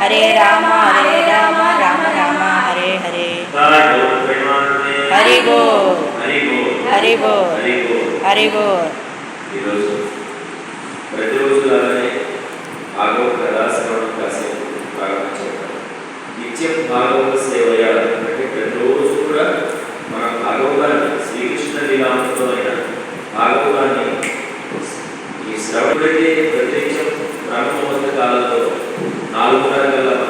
हरे राम हरे राम राम राम हरे हरे हरि बो हरि बो हरि बो ప్రతిరోజు అలానే భాగవత దాసరావు కాసేపు భాగవతం చేస్తారు నిత్యం భాగవత సేవయాలు అద్భుతమైన ఈ శ్రవణుడికి ప్రత్యేకం ప్రారంభమైన కాలంలో నాలుగు గల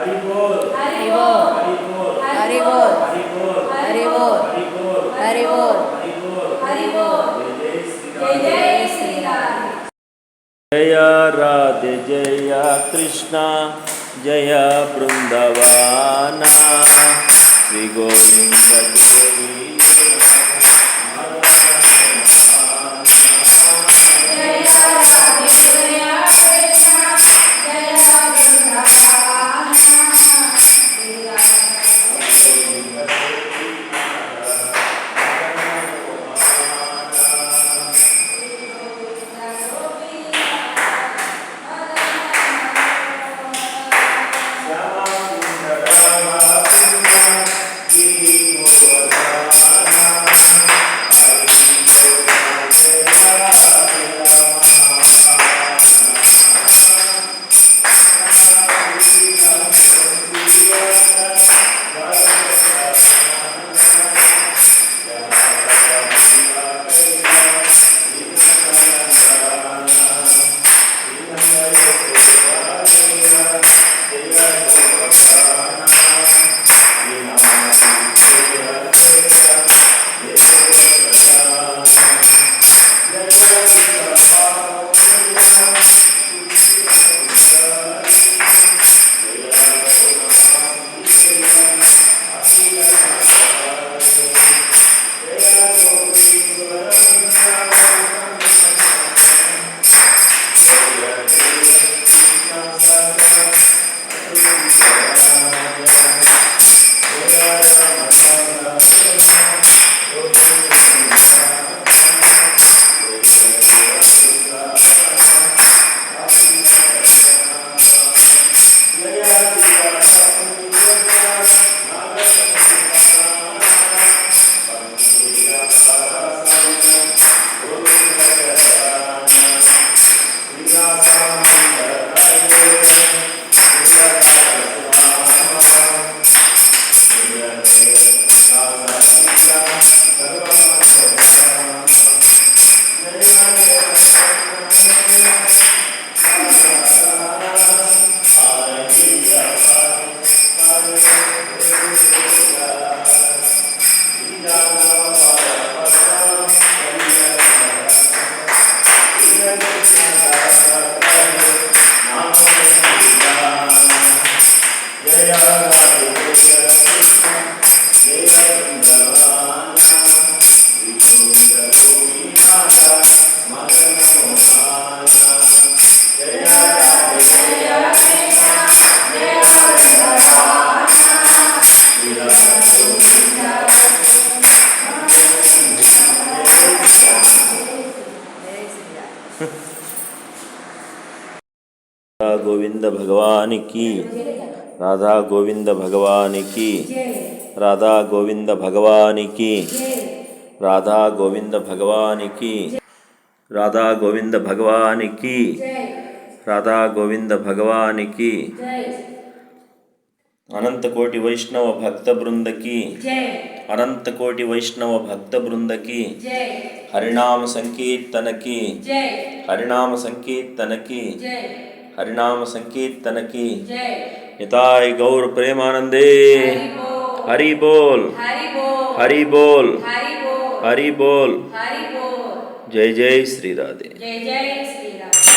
Haribo. जया राधे जया कृष्णा जया वृंदवाना। श्री गोविंद देवी గోవింద భగవానికి. రాధా గోవింద భగవానికి. రాధా గోవింద భగవానికి. రాధా గోవింద భగవానికి. రాధా గోవింద భగవానికి. రాధా గోవింద భగవానికి. అనంతకోటి వైష్ణవ భక్త బృందకి. అనంతకోటి వైష్ణవ భక్త బృందకి. హరినామ సంకీర్తనకి. హరినామ సంకీర్తనకి. హరినామ సంకీర్తనకి నితాయ్ గౌర ప్రేమానందే. హరి బోల్ హరి బోల్ హరి బోల్ హరి బోల్ హరి బోల్ హరి